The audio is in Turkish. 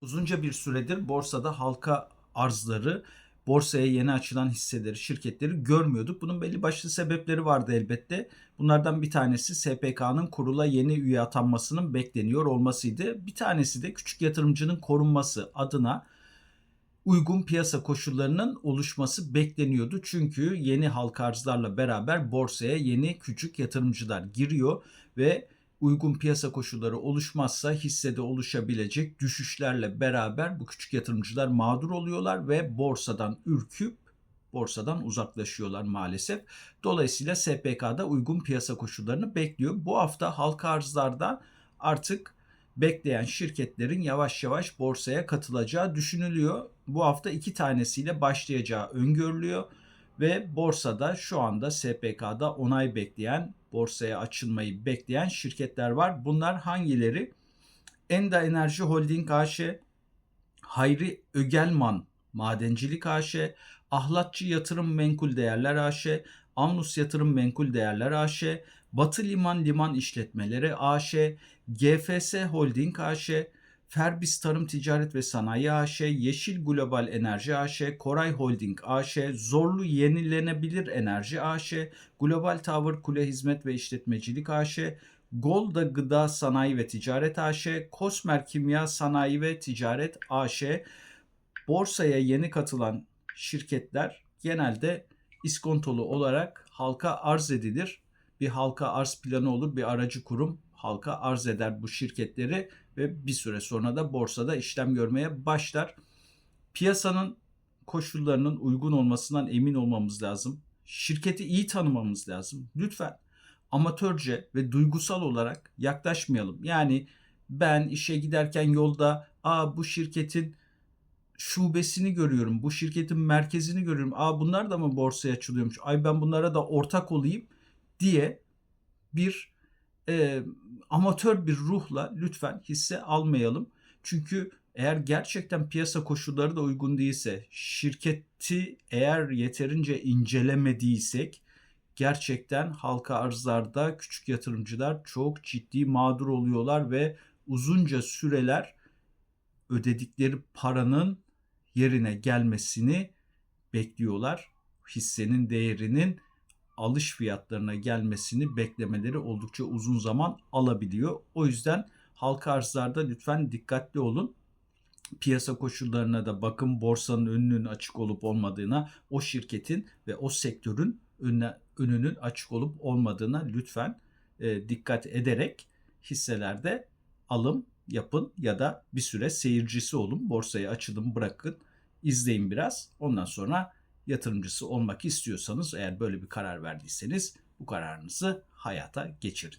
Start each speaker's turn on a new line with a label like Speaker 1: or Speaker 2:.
Speaker 1: Uzunca bir süredir borsada halka arzları, borsaya yeni açılan hisseleri, şirketleri görmüyorduk. Bunun belli başlı sebepleri vardı elbette. Bunlardan bir tanesi SPK'nın kurula yeni üye atanmasının bekleniyor olmasıydı. Bir tanesi de küçük yatırımcının korunması adına uygun piyasa koşullarının oluşması bekleniyordu. Çünkü yeni halka arzlarla beraber borsaya yeni küçük yatırımcılar giriyor ve uygun piyasa koşulları oluşmazsa hissede oluşabilecek düşüşlerle beraber bu küçük yatırımcılar mağdur oluyorlar ve borsadan ürküp borsadan uzaklaşıyorlar maalesef. Dolayısıyla SPK'da uygun piyasa koşullarını bekliyor. Bu hafta halka arzlarda artık bekleyen şirketlerin yavaş yavaş borsaya katılacağı düşünülüyor. Bu hafta iki tanesiyle başlayacağı öngörülüyor ve borsada şu anda SPK'da onay bekleyen, borsaya açılmayı bekleyen şirketler var. Bunlar hangileri? Enda Enerji Holding AŞ, Hayri Ögelman Madencilik AŞ, Ahlatçı Yatırım Menkul Değerler AŞ, Amnus Yatırım Menkul Değerler AŞ, Batı Liman Liman İşletmeleri AŞ, GFS Holding AŞ, Ferbis Tarım Ticaret ve Sanayi AŞ, Yeşil Global Enerji AŞ, Koray Holding AŞ, Zorlu Yenilenebilir Enerji AŞ, Global Tower Kule Hizmet ve İşletmecilik AŞ, Golda Gıda Sanayi ve Ticaret AŞ, Kosmer Kimya Sanayi ve Ticaret AŞ, borsaya yeni katılan şirketler genelde iskontolu olarak halka arz edilir. Bir halka arz planı olur, bir aracı kurum halka arz eder bu şirketleri ve bir süre sonra da borsada işlem görmeye başlar. Piyasanın koşullarının uygun olmasından emin olmamız lazım. Şirketi iyi tanımamız lazım. Lütfen amatörce ve duygusal olarak yaklaşmayalım. Yani ben işe giderken yolda aa bu şirketin şubesini görüyorum. Bu şirketin merkezini görüyorum. Aa bunlar da mı borsaya açılıyormuş? Ay ben bunlara da ortak olayım diye bir e, amatör bir ruhla lütfen hisse almayalım. Çünkü eğer gerçekten piyasa koşulları da uygun değilse, şirketi eğer yeterince incelemediysek gerçekten halka arzlarda küçük yatırımcılar çok ciddi mağdur oluyorlar ve uzunca süreler ödedikleri paranın yerine gelmesini bekliyorlar. Hissenin değerinin alış fiyatlarına gelmesini beklemeleri oldukça uzun zaman alabiliyor. O yüzden halka arzlarda lütfen dikkatli olun. Piyasa koşullarına da bakın borsanın önünün açık olup olmadığına, o şirketin ve o sektörün önünün açık olup olmadığına lütfen e, dikkat ederek hisselerde alım yapın ya da bir süre seyircisi olun. Borsaya açılım bırakın, izleyin biraz. Ondan sonra yatırımcısı olmak istiyorsanız eğer böyle bir karar verdiyseniz bu kararınızı hayata geçirin.